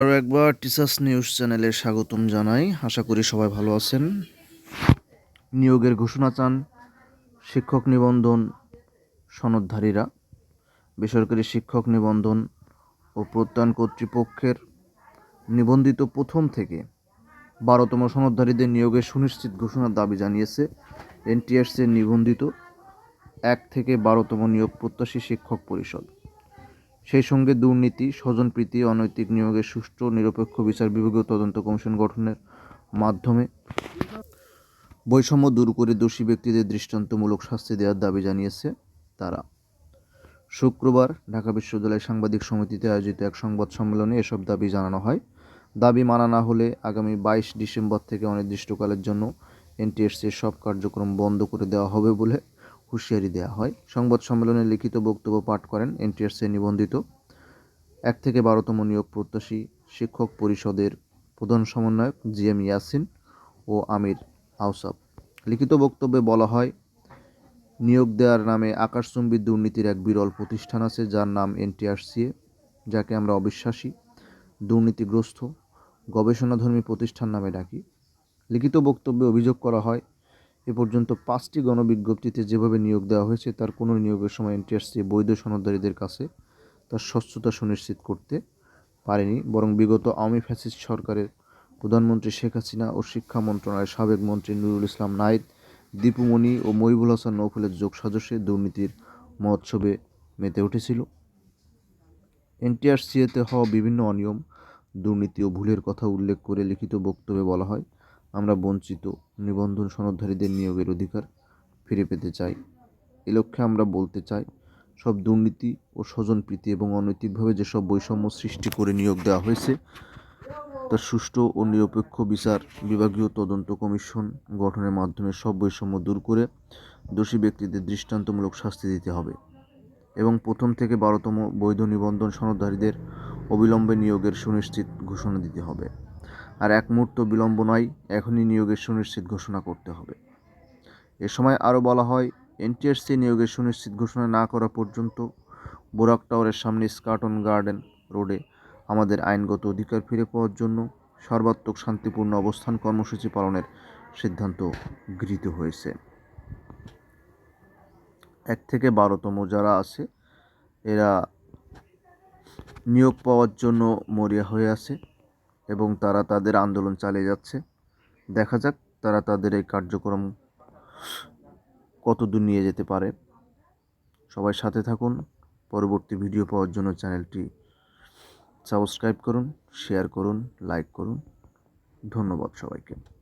আরও একবার teachers news চ্যানেলে স্বাগতম জানাই। আশা করি সবাই ভালো আছেন। নিয়োগের ঘোষণা চান শিক্ষক নিবন্ধন সনদধারীরা। বেসরকারি শিক্ষক নিবন্ধন ও প্রত্যয়ন কর্তৃপক্ষের নিবন্ধিত প্রথম থেকে বারোতম সনদধারীদের নিয়োগের সুনিশ্চিত ঘোষণার দাবি জানিয়েছে এনটিআরসির নিবন্ধিত এক থেকে বারোতম নিয়োগ প্রত্যাশী শিক্ষক পরিষদ। সেই সঙ্গে দুর্নীতি, স্বজনপ্রীতি, অনৈতিক নিয়োগের সুষ্ঠু নিরপেক্ষ বিচার বিভাগীয় তদন্ত কমিশন গঠনের মাধ্যমে বৈষম্য দূর করে দোষী ব্যক্তিদের দৃষ্টান্তমূলক শাস্তি দেওয়ার দাবি জানিয়েছে তারা। শুক্রবার ঢাকা বিশ্ববিদ্যালয় সাংবাদিক সমিতিতে আয়োজিত এক সংবাদ সম্মেলনে এসব দাবি জানানো হয়। দাবি মানা না হলে আগামী বাইশ ডিসেম্বর থেকে অনির্দিষ্টকালের জন্য এনটিএসসির সব কার্যক্রম বন্ধ করে দেওয়া হবে বলে হুঁশিয়ারি দেওয়া হয়। সংবাদ সম্মেলনে লিখিত বক্তব্য পাঠ করেন এনটিআরসি নিবন্ধিত। এক থেকে বারোতম নিয়োগ প্রত্যাশী শিক্ষক পরিষদের প্রধান সমন্বয়ক জি এম ইয়াসিন ও আমির আউসাব লিখিত বক্তব্যে বলা হয়, নিয়োগ দেওয়ার নামে আকাশচুম্বী দুর্নীতির এক বিরল প্রতিষ্ঠান আছে যার নাম এনটিআরসিএ যাকে আমরা অবিশ্বাসী, দুর্নীতিগ্রস্ত, গবেষণাধর্মী প্রতিষ্ঠান নামে ডাকি। লিখিত বক্তব্যে অভিযোগ করা হয় এ পর্যন্ত পাঁচটি গণবিজ্ঞপ্তিতে যেভাবে নিয়োগ দেওয়া হয়েছে, তার কোনো নিয়োগের সময় এনটিআরসি বৈধ সনদদারীদের কাছে তার স্বচ্ছতা সুনিশ্চিত করতে পারেনি। বরং বিগত আওয়ামী ফ্যাসিস্ট সরকারের প্রধানমন্ত্রী শেখ হাসিনা ও শিক্ষা মন্ত্রণালয়ের সাবেক মন্ত্রী নুরুল ইসলাম নাইদ দীপুমণি ও মহিবুল হাসান নৌফলের যোগ সাজসে দুর্নীতির মহোৎসবে মেতে উঠেছিল। এনটিআরসিএতে হওয়া বিভিন্ন অনিয়ম, দুর্নীতি ও ভুলের কথা উল্লেখ করে লিখিত বক্তব্যে বলা হয় আমরা বঞ্চিত, নিবন্ধন সনদধারীদের নিয়োগের অধিকার ফিরে পেতে চাই। এ লক্ষ্যে আমরা বলতে চাই, সব দুর্নীতি ও স্বজনপ্রীতি এবং অনৈতিকভাবে যেসব বৈষম্য সৃষ্টি করে নিয়োগ দেওয়া হয়েছে, তার সুষ্ঠু ও নিরপেক্ষ বিচার বিভাগীয় তদন্ত কমিশন গঠনের মাধ্যমে সব বৈষম্য দূর করে দোষী ব্যক্তিদের দৃষ্টান্তমূলক শাস্তি দিতে হবে এবং প্রথম থেকে বারোতম বৈধ নিবন্ধন সনদধারীদের অবিলম্বে নিয়োগের সুনিশ্চিত ঘোষণা দিতে হবে। আর এক মুহূর্ত বিলম্ব নয়, এখনই নিয়োগের সুনিশ্চিত ঘোষণা করতে হবে। এ সময় আরও বলা হয় এনটিএসসি নিয়োগের সুনিশ্চিত ঘোষণা না করা পর্যন্ত বোরাক টাওয়ারের সামনে স্কাটন গার্ডেন রোডে আমাদের আইনগত অধিকার ফিরে পাওয়ার জন্য সর্বাত্মক শান্তিপূর্ণ অবস্থান কর্মসূচি পালনের সিদ্ধান্ত গৃহীত হয়েছে। এক থেকে বারোতম যারা আছে, এরা নিয়োগ পাওয়ার জন্য মরিয়া হয়ে আছে। এবং তারা তাদের আন্দোলন চালিয়ে যাচ্ছে। দেখা যাক তারা তাদের এই কার্যক্রম কতদূর নিয়ে যেতে পারে। সবাই সাথে থাকুন। পরবর্তী ভিডিও পাওয়ার জন্য চ্যানেলটি সাবস্ক্রাইব করুন, শেয়ার করুন, লাইক করুন। ধন্যবাদ সবাইকে।